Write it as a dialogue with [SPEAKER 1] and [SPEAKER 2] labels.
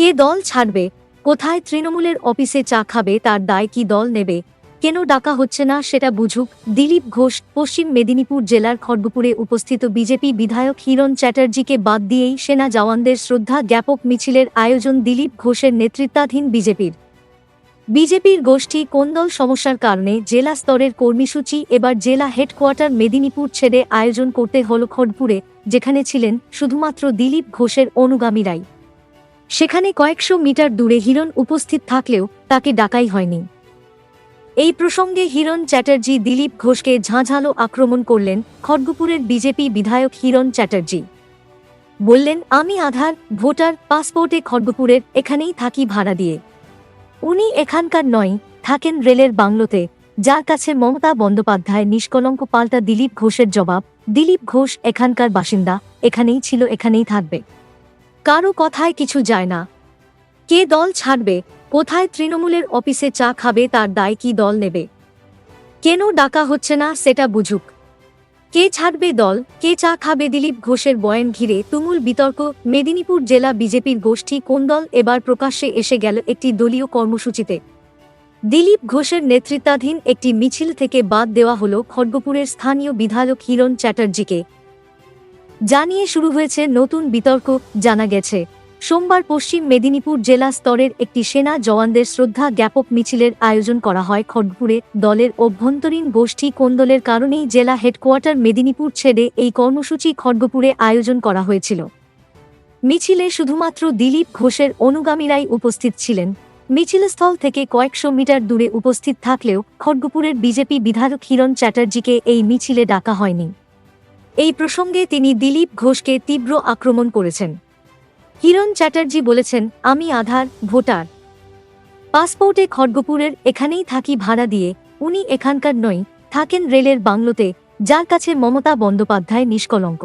[SPEAKER 1] কে দল ছাড়বে? কোথায় তৃণমূলের অফিসে চা খাবে? তার দায় কি দল নেবে? কেন ডাকা হচ্ছে না সেটা বুঝুক। দিলীপ ঘোষ, পশ্চিম মেদিনীপুর জেলার খড়গপুরে উপস্থিত বিজেপি বিধায়ক হিরণ চ্যাটার্জিকে বাদ দিয়েই সেনা জওয়ানদের শ্রদ্ধা জ্ঞাপক মিছিলের আয়োজন দিলীপ ঘোষের নেতৃত্বাধীন বিজেপির। বিজেপির গোষ্ঠী কোন্দল সমস্যার কারণে জেলা স্তরের কর্মীসূচি এবার জেলা হেডকোয়ার্টার মেদিনীপুর ছেড়ে আয়োজন করতে হল খড়পুরে যেখানে ছিলেন শুধুমাত্র দিলীপ ঘোষের অনুগামীরাই। সেখানে কয়েকশো মিটার দূরে হিরণ উপস্থিত থাকলেও তাকে ডাকাই হয়নি। এই প্রসঙ্গে হিরণ চ্যাটার্জি দিলীপ ঘোষকে ঝাঁঝালো আক্রমণ করলেন খড়গপুরের বিজেপি বিধায়ক হিরণ চ্যাটার্জি। বললেন, আমি আধার, ভোটার, পাসপোর্টে খড়গপুরের, এখানেই থাকি ভাড়া দিয়ে। উনি এখানকার নয়, থাকেন রেলের বাংলোতে। যার কাছে মমতা বন্দ্যোপাধ্যায় নিষ্কলঙ্ক পাল্টা দিলীপ ঘোষের জবাব, দিলীপ ঘোষ এখানকার বাসিন্দা, এখানেই ছিল, এখানেই থাকবে। কারও কথায় কিছু যায় না। কে দল ছাড়বে, কোথায় তৃণমূলের অফিসে চা খাবে, তার দায় কি দল নেবে? কেন ডাকা হচ্ছে না, সেটা বুঝুক। কে ছাড়বে দল, কে চা খাবে দিলীপ ঘোষের বয়ান ঘিরে তুমুল বিতর্ক, মেদিনীপুর জেলা বিজেপির গোষ্ঠী কোন দল এবার প্রকাশ্যে এসে গেল একটি দলীয় কর্মসূচিতে? দিলীপ ঘোষের নেতৃত্বাধীন একটি মিছিল থেকে বাদ দেওয়া হল খড়গপুরের স্থানীয় বিধায়ক হিরণ চ্যাটার্জিকে। জানিয়ে শুরু হয়েছে নতুন বিতর্ক, জানা গেছে। সোমবার পশ্চিম মেদিনীপুর জেলা স্তরের একটি সেনা জওয়ানদের শ্রদ্ধা জ্ঞাপক মিছিলের আয়োজন করা হয় খড়গপুরে। দলের অভ্যন্তরীণ গোষ্ঠী কোন্দলের কারণেই জেলা হেডকোয়ার্টার মেদিনীপুর ছেড়ে এই কর্মসূচি খড়গপুরে আয়োজন করা হয়েছিল। মিছিলে শুধুমাত্র দিলীপ ঘোষের অনুগামীরাই উপস্থিত ছিলেন। মিছিলস্থল থেকে কয়েকশো মিটার দূরে উপস্থিত থাকলেও খড়গপুরের বিজেপি বিধায়ক হিরণ চ্যাটার্জিকে এই মিছিলে ডাকা হয়নি। এই প্রসঙ্গে তিনি দিলীপ ঘোষকে তীব্র আক্রমণ করেছেন। হিরণ চ্যাটার্জি বলেছেন, আমি আধার, ভোটার। পাসপোর্টে খড়গপুরের এখানেই থাকি ভাড়া দিয়ে। উনি এখানকার নই, থাকেন রেলের বাংলোতে, যার কাছে মমতা বন্দ্যোপাধ্যায় নিষ্কলঙ্ক।